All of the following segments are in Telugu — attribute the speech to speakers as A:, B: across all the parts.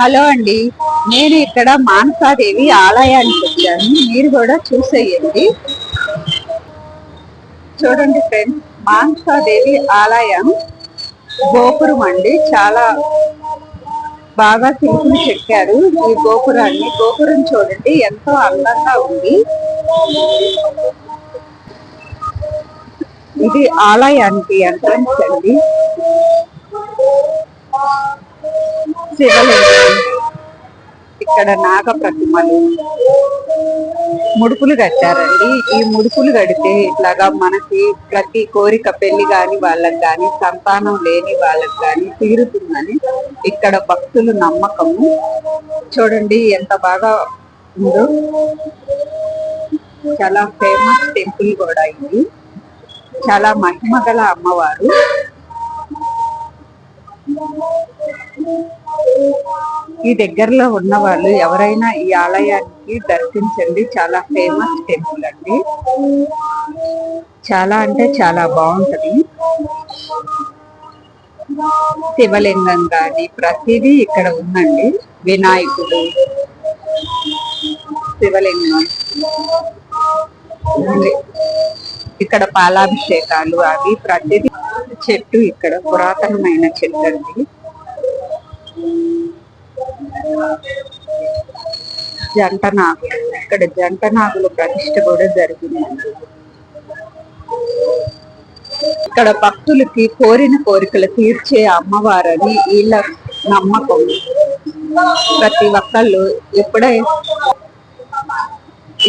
A: హలో అండి. నేను ఇక్కడ మానసాదేవి ఆలయానికి వచ్చాను. మీరు కూడా చూసేయండి. చూడండి ఫ్రెండ్స్ మానసాదేవి ఆలయం గోపురం అండి. చాలా బాగా శిల్పులు చెక్కారు ఈ గోపురాన్ని. గోపురం చూడండి ఎంతో అందంగా ఉంది. ఇది ఆలయానికి ఎంట్రన్స్ అండి. శివలింగం. ఇక్కడ నాగ ప్రతిమలు ముడుపులు కట్టారండి. ఈ ముడుపులు కడితే ఇట్లాగా మనకి ప్రతి కోరిక పెళ్ళి కాని వాళ్ళకి కానీ సంతానం లేని వాళ్ళకి కానీ తీరుతుందని ఇక్కడ భక్తులు నమ్మకము. చూడండి ఎంత బాగా ఉందో. చాలా ఫేమస్ టెంపుల్ కూడా ఇది. చాలా మహిమ గల అమ్మవారు. ఈ దగ్గరలో ఉన్న వాళ్ళు ఎవరైనా ఈ ఆలయానికి దర్శించండి. చాలా ఫేమస్ టెంపుల్ అండి. చాలా అంటే చాలా బాగుంటుంది. శివలింగం కానీ ప్రతిదీ ఇక్కడ ఉందండి. వినాయకుడు శివలింగం ఇక్కడ పాలాభిషేకాలు అవి ప్రతిదీ చెట్టు ఇక్కడ పురాతనమైన చెట్టు అండి. జంట నాగులు ఇక్కడ జంట నాగులు ప్రతిష్ట కూడా జరిగిందండి ఇక్కడ భక్తులకి కోరిన కోరికలు తీర్చే అమ్మవారని వీళ్ళ నమ్మకం. ప్రతి ఒక్కళ్ళు ఎప్పుడై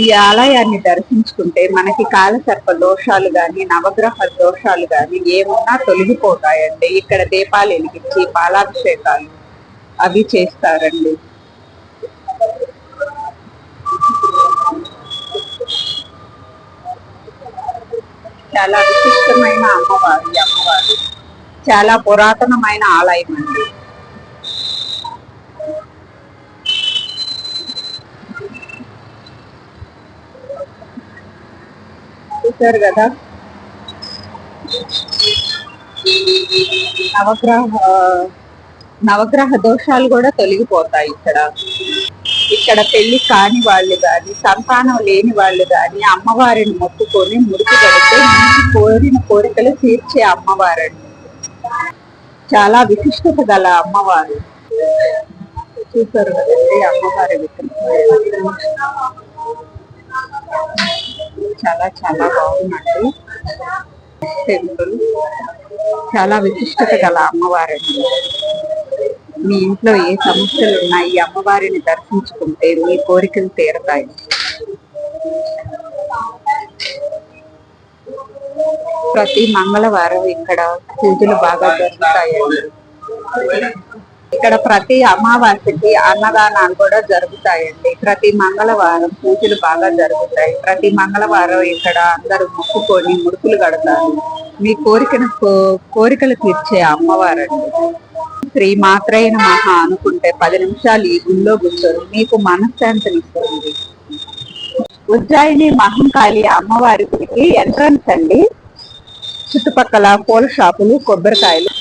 A: ఈ ఆలయాన్ని దర్శించుకుంటే మనకి కాలసర్ప దోషాలు గాని నవగ్రహ దోషాలు గాని ఏమున్నా తొలగిపోతాయండి. ఇక్కడ దీపాలు వెలిగించి పాలాభిషేకాలు అవి చేస్తారండి. చాలా విశిష్టమైన అమ్మవారి అమ్మవారు. చాలా పురాతనమైన ఆలయం అండి. చూశారు కదా? నవగ్రహ నవగ్రహ దోషాలు కూడా తొలగిపోతాయి ఇక్కడ. ఇక్కడ పెళ్ళి కాని వాళ్ళు గాని సంతానం లేని వాళ్ళు గాని అమ్మవారిని మొక్కుకొని మురికి పెడితే కోరిన కోరికలు తీర్చే అమ్మవారండి. చాలా విశిష్టత గల అమ్మవారు. చూసారు కదండి అమ్మవారి చాలా చాలా బాగుందండి. టెంపుల్. చాలా విశిష్టత గల అమ్మవారండి. మీ ఇంట్లో ఏ సమస్యలు ఉన్నాయి? ఈ అమ్మవారిని దర్శించుకుంటే మీ కోరికలు తీరతాయి. ప్రతి మంగళవారం ఇక్కడ పూజలు బాగా జరుగుతాయండి. ఇక్కడ ప్రతి అమావాస్యకి అన్నదానాలు కూడా జరుగుతాయండి. ప్రతి మంగళవారం పూజలు బాగా జరుగుతాయి. ప్రతి మంగళవారం ఇక్కడ అందరూ మొక్కుకొని ముడుపులు కడతారు. మీ కోరికను కో- కోరికలు తీర్చే అమ్మవారండి. శ్రీ మాత్రైన మహా అనుకుంటే పది నిమిషాలు ఈ గుళ్ళో కూర్చొని మీకు మనశ్శాంతినిస్తుంది. ఉజ్జాయిని మహంకాళి అమ్మవారి గుడికి ఎంట్రన్స్ అండి. చుట్టుపక్కల పూల షాపులు కొబ్బరికాయలు.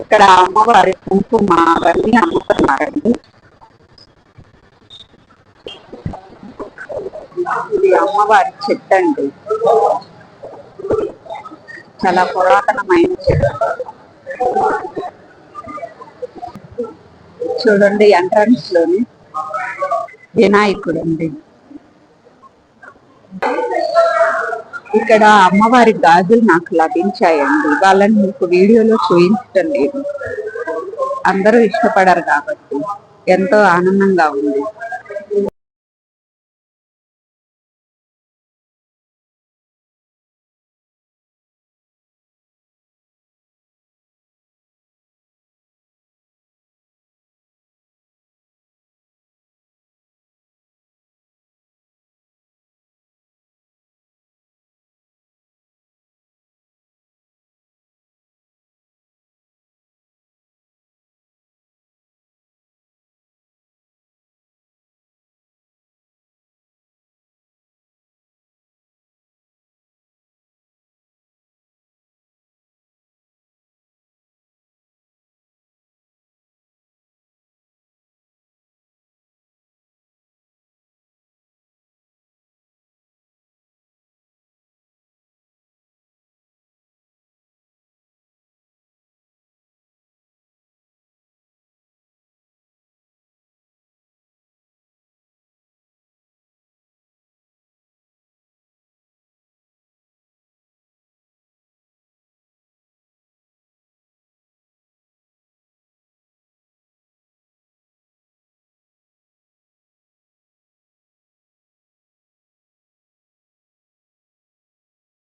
A: ఇక్కడ అమ్మవారి కుంకుమ అవన్నీ అమ్ముతున్నారండి. ఇది అమ్మవారి చెట్టు అండి. చాలా పురాతనమైన చెట్టు. చూడండి ఎంట్రన్స్లోని వినాయకుడు అండి ఇక్కడ అమ్మవారి గాజులు నాకు లభించాయండి. వాళ్ళని మీకు వీడియోలో చూపించడం లేదు అందరూ ఇష్టపడరు కాబట్టి ఎంతో ఆనందంగా ఉంది.